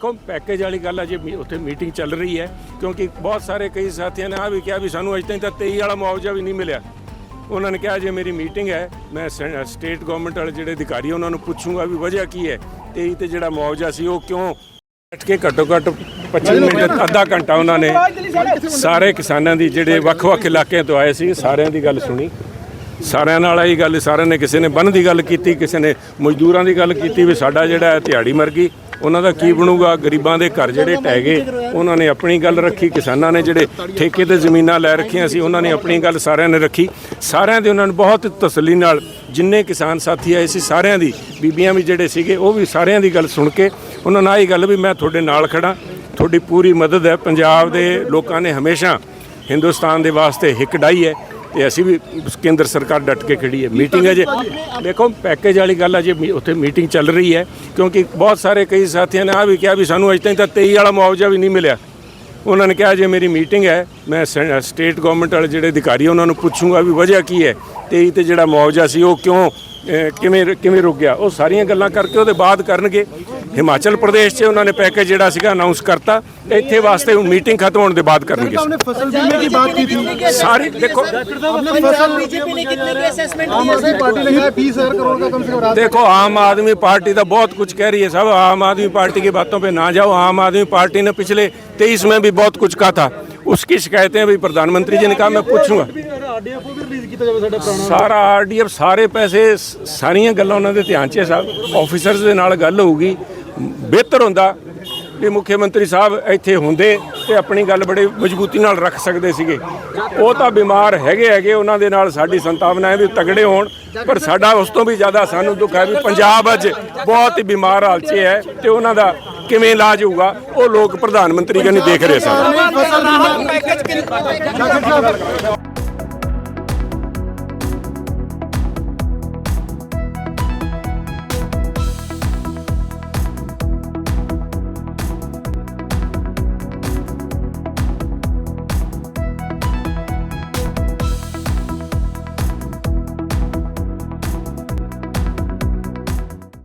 ਕੋ ਪੈਕੇਜ ਵਾਲੀ ਗੱਲ ਅਜੇ ਉੱਥੇ ਮੀਟਿੰਗ ਚੱਲ ਰਹੀ ਹੈ ਕਿਉਂਕਿ ਬਹੁਤ ਸਾਰੇ ਕਈ ਸਾਥੀਆਂ ਨੇ ਆ ਵੀ ਕਿਹਾ ਵੀ ਸਾਨੂੰ ਅਜੇ ਤਾਈਂ ਤਾਂ 23 ਵਾਲਾ ਮੁਆਵਜ਼ਾ ਵੀ ਨਹੀਂ ਮਿਲਿਆ। ਉਹਨਾਂ ਨੇ ਕਿਹਾ ਜੇ ਮੇਰੀ ਮੀਟਿੰਗ ਹੈ ਮੈਂ ਸਟੇਟ ਗਵਰਨਮੈਂਟ ਵਾਲੇ ਜਿਹੜੇ ਅਧਿਕਾਰੀ ਉਹਨਾਂ ਨੂੰ ਪੁੱਛੂੰਗਾ ਵੀ ਵਜ੍ਹਾ ਕੀ ਹੈ। 23 ਤੇ ਜਿਹੜਾ ਮੁਆਵਜ਼ਾ ਸੀ ਉਹ ਕਿਉਂ ਬੈਠ ਕੇ ਘੱਟੋ ਘੱਟ 25 ਮਿੰਟ ਅੱਧਾ ਘੰਟਾ ਉਹਨਾਂ ਨੇ ਸਾਰੇ ਕਿਸਾਨਾਂ ਦੀ ਜਿਹੜੇ ਵੱਖ-ਵੱਖ ਇਲਾਕਿਆਂ ਤੋਂ ਆਏ ਸੀ ਸਾਰਿਆਂ ਦੀ ਗੱਲ ਸੁਣੀ। ਸਾਰਿਆਂ ਨਾਲ ਆਹੀ ਗੱਲ ਸਾਰਿਆਂ ਨੇ ਕਿਸੇ ਨੇ ਬੰਨ ਦੀ ਗੱਲ ਕੀਤੀ ਕਿਸੇ ਨੇ ਮਜ਼ਦੂਰਾਂ ਦੀ ਗੱਲ ਕੀਤੀ ਵੀ ਸਾਡਾ ਜਿਹੜਾ ਹੈ ਦਿਹਾੜੀ ਮਰ ਗਈ। ਉਹਨਾਂ ਦਾ ਕੀ ਬਣੂਗਾ? ਗਰੀਬਾਂ ਦੇ ਘਰ ਜਿਹੜੇ ਟਹਿ ਗਏ, ਉਹਨਾਂ ਨੇ ਆਪਣੀ ਗੱਲ ਰੱਖੀ, ਕਿਸਾਨਾਂ ਨੇ ਜਿਹੜੇ ਠੇਕੇ ਤੇ ਜ਼ਮੀਨਾਂ ਲੈ ਰੱਖੀਆਂ ਸੀ, ਉਹਨਾਂ ਨੇ ਆਪਣੀ ਗੱਲ ਸਾਰਿਆਂ ਨੇ ਰੱਖੀ। ਸਾਰਿਆਂ ਦੇ ਉਹਨਾਂ ਨੂੰ ਬਹੁਤ ਤਸੱਲੀ ਨਾਲ ਜਿੰਨੇ ਕਿਸਾਨ ਸਾਥੀ ਆਏ ਸੀ, ਸਾਰਿਆਂ ਦੀ, ਬੀਬੀਆਂ ਵੀ ਜਿਹੜੇ ਸੀਗੇ, ਉਹ ਵੀ ਸਾਰਿਆਂ ਦੀ ਗੱਲ ਸੁਣ ਕੇ ਉਹਨਾਂ ਨਾਲ ਇਹ ਗੱਲ ਵੀ ਮੈਂ ਤੁਹਾਡੇ ਨਾਲ ਖੜਾ ਤੁਹਾਡੀ ਪੂਰੀ ਮਦਦ ਹੈ। ਪੰਜਾਬ ਦੇ ਲੋਕਾਂ ਨੇ ਹਮੇਸ਼ਾ ਹਿੰਦੁਸਤਾਨ ਦੇ ਵਾਸਤੇ ਹਿੱਕ ਡਾਈ ਹੈ। ਤੇ ਅਸੀਂ ਵੀ ਕੇਂਦਰ ਸਰਕਾਰ ਡਟ ਕੇ ਖੜੀ ਹੈ। ਮੀਟਿੰਗ ਅਜੇ ਦੇਖੋ ਪੈਕੇਜ ਵਾਲੀ ਗੱਲ ਅਜੇ ਮੀ- ਉੱਥੇ ਮੀਟਿੰਗ ਚੱਲ ਰਹੀ ਹੈ, ਕਿਉਂਕਿ ਬਹੁਤ ਸਾਰੇ ਕਈ ਸਾਥੀਆਂ ਨੇ ਆ ਵੀ ਕਿਹਾ ਵੀ ਸਾਨੂੰ ਅਜੇ ਤਾਈਂ ਤਾਂ 23 ਵਾਲਾ ਮੁਆਵਜ਼ਾ ਵੀ ਨਹੀਂ ਮਿਲਿਆ। ਉਹਨਾਂ ਨੇ ਕਿਹਾ, ਜੇ ਮੇਰੀ ਮੀਟਿੰਗ ਹੈ, ਮੈਂ ਸਟੇਟ ਗਵਰਨਮੈਂਟ ਵਾਲੇ ਜਿਹੜੇ ਅਧਿਕਾਰੀ ਉਹਨਾਂ ਨੂੰ ਪੁੱਛੂੰਗਾ ਵੀ ਵਜ੍ਹਾ ਕੀ ਹੈ। 23 ਤੇ ਜਿਹੜਾ ਮੁਆਵਜ਼ਾ ਸੀ, ਉਹ ਕਿਉਂ ਕਿਵੇਂ ਕਿਵੇਂ ਰੁਕ ਗਿਆ ਉਹ ਸਾਰੀਆਂ ਗੱਲਾਂ ਕਰਕੇ ਉਹਦੇ ਬਾਅਦ ਕਰਨਗੇ ਹਿਮਾਚਲ ਪ੍ਰਦੇਸ਼ 'ਚ ਉਹਨਾਂ ਨੇ ਪੈਕੇਜ ਜਿਹੜਾ ਸੀਗਾ ਅਨਾਉਂਸ ਕਰਤਾ ਇੱਥੇ ਵਾਸਤੇ ਹੁਣ ਮੀਟਿੰਗ ਖਤਮ ਹੋਣ ਦੇ ਬਾਅਦ ਕਰਨਗੇ हमने फसल बीमे की बात की थी ਸਾਰੀ ਦੇਖੋ हमने फसल बीजेपी ने कितने की असेसमेंट आम आदमी पार्टी ने है बीस हजार करोड़ का कम से कम राशि देखो आम आदमी पार्टी तो बहुत कुछ कह रही है सब आम आदमी पार्टी की बातों पे ना जाओ आम आदमी पार्टी ने पिछले तेईस में भी बहुत कुछ कहा था उसकी शिकायतें भी प्रधानमंत्री जी ने कहा मैं पूछूंगा ਆਰਡੀਐਫ ਉਹ ਵੀ ਰਿਲੀਜ਼ ਸਾਰਾ ਆਰਡੀਐਫ ਸਾਰੇ ਪੈਸੇ ਸਾਰੀਆਂ ਗੱਲਾਂ ਉਹਨਾਂ ਦੇ ਧਿਆਨ 'ਚ ਹੈ ਸਾਹਿਬ ਆਫੀਸਰਸ ਦੇ ਨਾਲ ਗੱਲ ਹੋਊਗੀ। ਬਿਹਤਰ ਹੁੰਦਾ। ਵੀ ਮੁੱਖ ਮੰਤਰੀ ਸਾਹਿਬ ਇੱਥੇ ਹੁੰਦੇ ਤੇ ਆਪਣੀ ਗੱਲ ਬੜੇ ਮਜ਼ਬੂਤੀ ਨਾਲ ਰੱਖ ਸਕਦੇ ਸੀਗੇ। ਉਹ ਤਾਂ ਬਿਮਾਰ ਹੈਗੇ ਹੈਗੇ ਉਹਨਾਂ ਦੇ ਨਾਲ ਸਾਡੀ ਸੰਤਾਵਨਾ ਹੈ ਵੀ ਤਗੜੇ ਹੋਣ। ਪਰ ਸਾਡਾ ਉਸ ਤੋਂ ਵੀ ਜ਼ਿਆਦਾ ਸਾਨੂੰ ਦੁੱਖ ਹੈ ਵੀ ਪੰਜਾਬ ਅੱਜ ਬਹੁਤ ਹੀ ਬਿਮਾਰ ਹਾਲ 'ਚ ਹੈ ਤੇ ਉਹਨਾਂ ਦਾ ਕਿਵੇਂ ਇਲਾਜ ਹੋਊਗਾ ਉਹ ਲੋਕ ਪ੍ਰਧਾਨ ਮੰਤਰੀ ਕਨੀ ਦੇਖ ਰਹੇ ਸਨ?